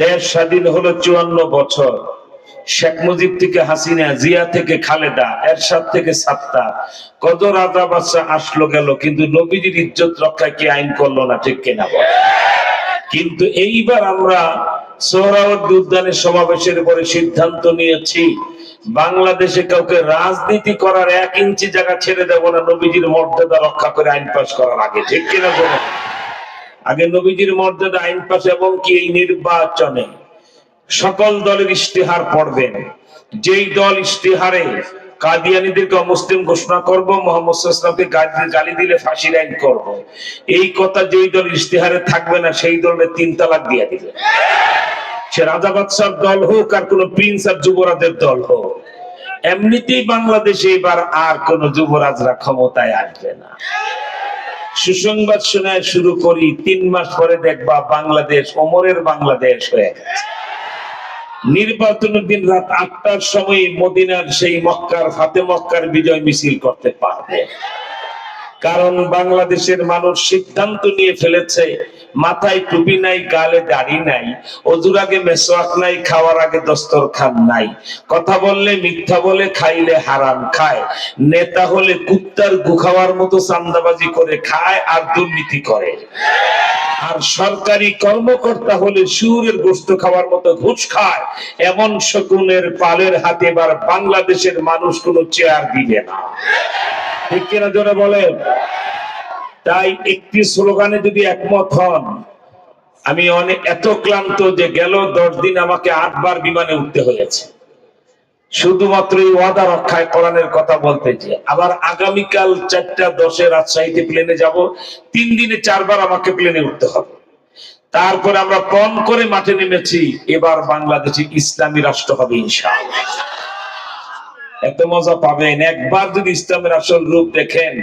দেশ স্বাধীন হলো চুয়ান্ন বছর। শেখ মুজিব থেকে হাসিনা, জিয়া থেকে খালেদা, এরশাদ থেকে সাত্তা। কত রাজা বাচ্চা আসলো গেল, কিন্তু নবীজির ইজ্জত রক্ষা কি আইন করল না, ঠিক কিনা কিন্তু এইবার আমরা সোহরাওয়ার্দী উদ্যানের সমাবেশের পরে সিদ্ধান্ত নিয়েছি, বাংলাদেশে কাউকে রাজনীতি করার এক ইঞ্চি জায়গা ছেড়ে দেবো না, নবীজির মর্যাদা রক্ষা করে আইন পাশ করার আগে, ঠিক কিনা বলুন আগে নবীজির মর্যাদা আইন পাশ এবং কি এই নির্বাচনে সকল দলের ইশতেহার পড়বেন। যেই দল ইশতেহারে কাদিয়ানিদেরকে মুসলিম ঘোষণা গালি দিলে ফাঁসির আইন করব। এই কথা যেই দল ইশতেহারে থাকবে না, সেই তিন তালাক দিয়ে দিবে। সে রাজা বাদশার দল হোক আর কোন প্রিন্স আর যুবরাজের দল হোক, এমনিতেই বাংলাদেশে এবার আর কোন যুবরাজরা ক্ষমতায় আসবে না। সুসংবাদ শোনায় শুরু করি, তিন মাস পরে দেখবা বাংলাদেশ অমরের বাংলাদেশ হয়ে গেছে। নির্বাচনের দিন রাত আটটার সময় মদিনার সেই মক্কার হাতে মক্কার বিজয় মিছিল করতে পারবে। কারণ বাংলাদেশের মানুষ সিদ্ধান্ত নিয়ে ফেলেছে, মাথায় টুপি নাই, গালে দাড়ি নাই, অজুর আগে মেসোয়াক নাই, খাওয়ার আগে দস্তরখান নাই। কথা বললে মিথ্যা বলে, খাইলে হারাম খায়। নেতা হলে কুত্তার গু খাওয়ার মতো চান্দাবাজি করে খায় আর দুর্নীতি করে। আর সরকারি কর্মকর্তা হলে সুরের গোস্ত খাওয়ার মতো ঘুষ খায়। এমন শকুনের পালের হাতে এবার বাংলাদেশের মানুষ কোনো চেয়ার দিবে না। ঠিক কিনা জোরে বলেন? তাই একটি স্লোগানে যদি একমত হন, আমি অনেক এত ক্লান্ত যে গেল দশ দিন আমাকে আটবার বিমানে উঠতে হয়েছে। শুধুমাত্র এই ওয়াদা রক্ষায় কোরআনের কথা বলতে যে, আবার আগামীকাল চারটা দশে রাজশাহীতে প্লেনে যাব, তিন দিনে চারবার আমাকে প্লেনে উঠতে হবে। তারপরে আমরা পণ করে মাঠে নেমেছি, এবার বাংলাদেশে ইসলামী রাষ্ট্র হবে ইনশাআল্লাহ। এত মজা পাবেন। একবার যদি ইসলামের আসল রূপ দেখেন,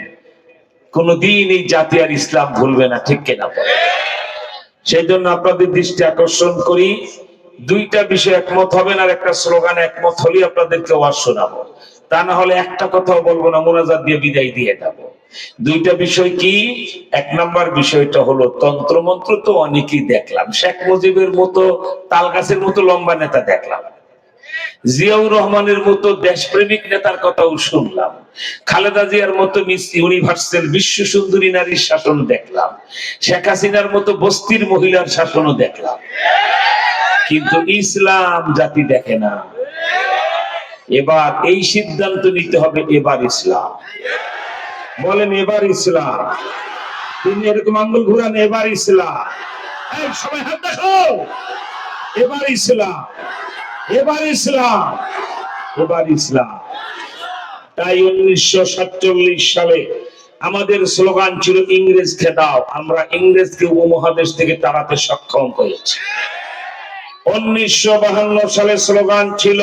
কোনদিন এই জাতি আর ইসলাম ভুলবে না, ঠিক কিনা? সেই জন্য আপনাদের দৃষ্টি আকর্ষণ করি, দুইটা বিষয় একমত হবেন আর একটা স্লোগান একমত হলে আপনাদেরকে ওয়াজ শোনাবো। তা না হলে একটা কথাও বলব না, মোনাজাত দিয়ে বিদায় দিয়ে যাব। দুইটা বিষয় কি? এক নাম্বার বিষয়টা হলো, তন্ত্রমন্ত্র তো অনেকেই দেখলাম। শেখ মুজিবের মতো তাল গাছের মতো লম্বা নেতা দেখলাম। জিয়াউর রহমানের মতো দেশপ্রেমিক নেতার কথাও শুনলাম। খালেদা জিয়ার মতো মিস ইউনিভার্সেল বিশ্ব সুন্দরী নারীর শাসন দেখলাম। শেখ হাসিনার মতো বস্তির মহিলার শাসনও দেখলাম। কিন্তু ইসলাম জাতি দেখে না। এবার এই সিদ্ধান্ত নিতে হবে এবার ইসলাম। বলেন, এবার ইসলাম। তিনি এরকম আঙ্গুল ঘুরান, এবার ইসলাম। সবাই হাত দেখো এবার ইসলাম। এবার ইসলাম এবার ইসলাম। তাই উনিশশো সাতচল্লিশ সালে আমাদের স্লোগান ছিল ইংরেজ খেদাও আমরা ইংরেজকে উপমহাদেশ থেকে তাড়াতে সক্ষম হয়েছি। উনিশশো সালে স্লোগান ছিল,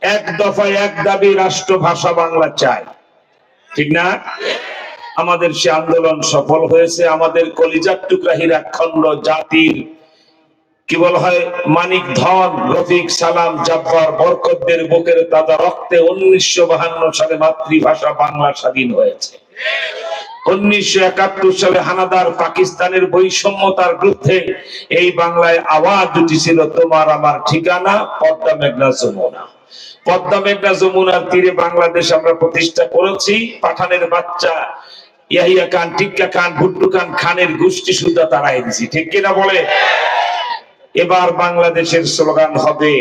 এক দফায় এক দাবি, রাষ্ট্র ভাষা বাংলা চাই। ঠিক না? আমাদের সে আন্দোলন সফল হয়েছে, আমাদের কলিজার জাতির কি বলা হয়? মানিক ধন, রফিক সালাম জাব্বার বরকতদের বুকের তাজা রক্তে উনিশশো বাহান্ন সালে মাতৃভাষা বাংলা স্বাধীন হয়েছে। উনিশশো একাত্তর সালে হানাদার পাকিস্তানের বৈষম্যতার বিরুদ্ধে এই বাংলায় আওয়াজ উঠেছিল, তোমার আমার ঠিকানা, পদ্মা মেঘনা যমুনা। পদ্মা মেঘনা যমুনার তীরে বাংলাদেশ আমরা প্রতিষ্ঠা করেছি। পাঠানের বাচ্চা ইয়াহিয়া খান, টিক্কা খান, ভুট্টু খান, খানের গোষ্ঠী সুদ্ধা তারা এনেছি। ঠিক কিনা বলে? এবার বাংলাদেশের স্লোগান হবে,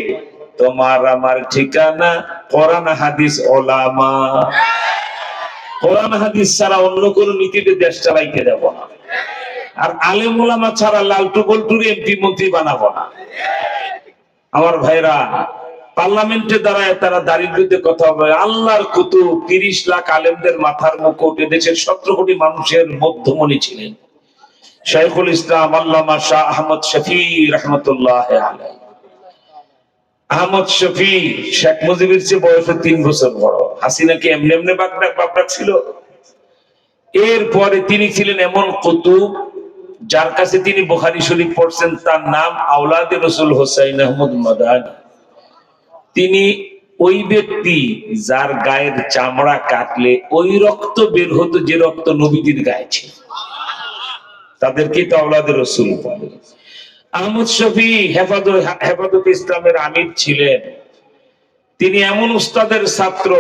তোমার আমার ঠিকানা, কোরআন, হাদিস, ওলামা। কোরআন, হাদিস ছাড়া অন্য কোন নীতিতে দেশ চালাইতে দেব না। আর আলেম ওলামা ছাড়া লালটু বল্টুর এমপি মন্ত্রী বানাবো না। আমার ভাইরা, পার্লামেন্টে দাঁড়ায় তারা দাঁড়ির বিরুদ্ধে কথা হবে আল্লাহর কুতুব তিরিশ লাখ আলেমদের মাথার মুকুট দেশের সতেরো কোটি মানুষের মধ্যমণি ছিলেন। শাইখুল ইসলাম আল্লামা শাহ আহমদ শফি রহমতুল্লাহ আহমদ শফি শেখ মুজিবের চেয়ে বয়সে তিন বছর বড়। হাসিনা কি এমনি এমনি বাগডাক বাগডাক ছিল। এরপরে তিনি ছিলেন এমন কুতুব যার কাছে তিনি বুখারি শরীফ পড়ছেন, তার নাম আউলাদে রসুল হোসাইন আহমদ মাদানী। তিনি ওই ব্যক্তি যার গায়ের চামড়া কাটলে ওই রক্ত বের হতো যে রক্ত নবীজির গায়ে ছিল। তাদেরকে তো আওলাদের রসুল বলে আহমদ শফি হেফাজত হেফাজত ইসলামের আমির ছিলেন তিনি এমন উস্তাদের ছাত্র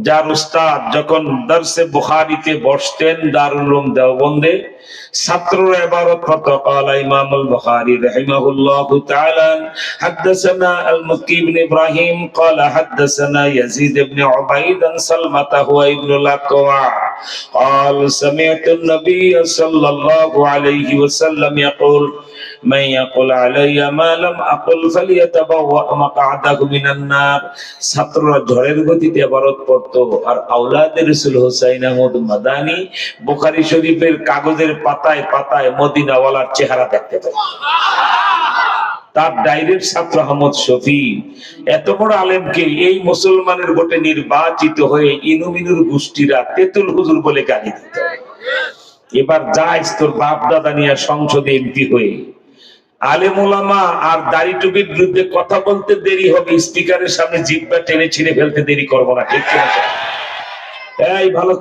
যার উস্তাদ যখন দর্শে বুখারিতে বসতেন দারুল উলুম দেওবন্দে ছাত্ররা এবারত করত قال امام البخاري رحمه الله تعالى حدثنا المكي بن ابراهيم قال حدثنا يزيد بن عبيد عن سلمة هو ابن الاكوع قال سمعت النبي صلى الله عليه وسلم يقول من يقول علي ما لم أقل فليتبوأ مقعده من النار ছাত্ররা ঝড়ের গতিতে আবারত পড়তো আর আউলাদের রসুল হোসাইন আহমদ মাদানি বুখারী শরীফের কাগজের পাতায় পাতায় মদিনাওয়ালার চেহারা দেখতে পেত তার ডাইরেক্ট ছাত্র আহমদ শফি। এত বড় আলেমকে এই মুসলমানের ভোটে নির্বাচিত হয়ে ইনুমিনুর গোষ্ঠীরা তেতুল হুজুর বলে গালি দিত। এবার যাইস তোর বাপ দাদা নিয়ে সংসদে এমপি হয়ে। আলেম ওলামা আর দাড়ি টুপির বিরুদ্ধে কথা বলতে দেরি হবে, স্পিকারের সামনে জিব্বা টেনে ছিঁড়ে ফেলতে দেরি করব না, ঠিক এই, ভালো